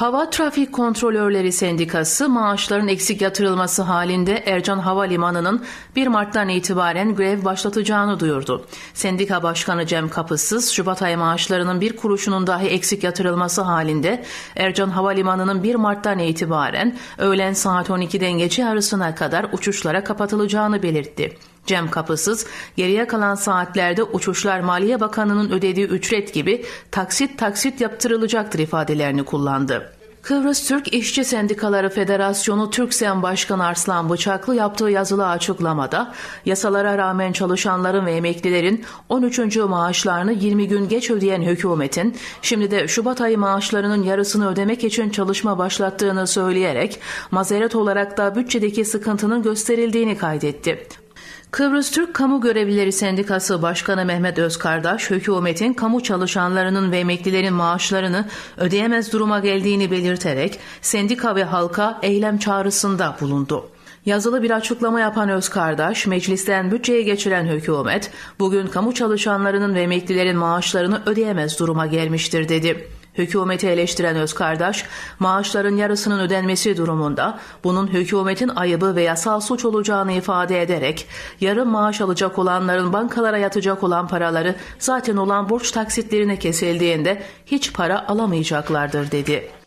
Hava Trafik Kontrolörleri Sendikası maaşların eksik yatırılması halinde Ercan Havalimanı'nın 1 Mart'tan itibaren grev başlatacağını duyurdu. Sendika Başkanı Cem Kapısız, Şubat ayı maaşlarının bir kuruşunun dahi eksik yatırılması halinde Ercan Havalimanı'nın 1 Mart'tan itibaren öğlen saat 12'den gece yarısına kadar uçuşlara kapatılacağını belirtti. Cem Kapısız, geriye kalan saatlerde uçuşlar Maliye Bakanı'nın ödediği ücret gibi taksit taksit yaptırılacaktır ifadelerini kullandı. Kıbrıs Türk İşçi Sendikaları Federasyonu Türksem Başkanı Arslan Bıçaklı yaptığı yazılı açıklamada yasalara rağmen çalışanların ve emeklilerin 13. maaşlarını 20 gün geç ödeyen hükümetin şimdi de Şubat ayı maaşlarının yarısını ödemek için çalışma başlattığını söyleyerek mazeret olarak da bütçedeki sıkıntının gösterildiğini kaydetti. Kıbrıs Türk Kamu Görevlileri Sendikası Başkanı Mehmet Özkardaş, hükümetin kamu çalışanlarının ve emeklilerin maaşlarını ödeyemez duruma geldiğini belirterek sendika ve halka eylem çağrısında bulundu. Yazılı bir açıklama yapan Özkardaş, meclisten bütçeye geçiren hükümet, bugün kamu çalışanlarının ve emeklilerin maaşlarını ödeyemez duruma gelmiştir dedi. Hükümeti eleştiren Özkardaş, maaşların yarısının ödenmesi durumunda bunun hükümetin ayıbı ve yasal suç olacağını ifade ederek, yarım maaş alacak olanların bankalara yatacak olan paraları zaten olan borç taksitlerine kesildiğinde hiç para alamayacaklardır dedi.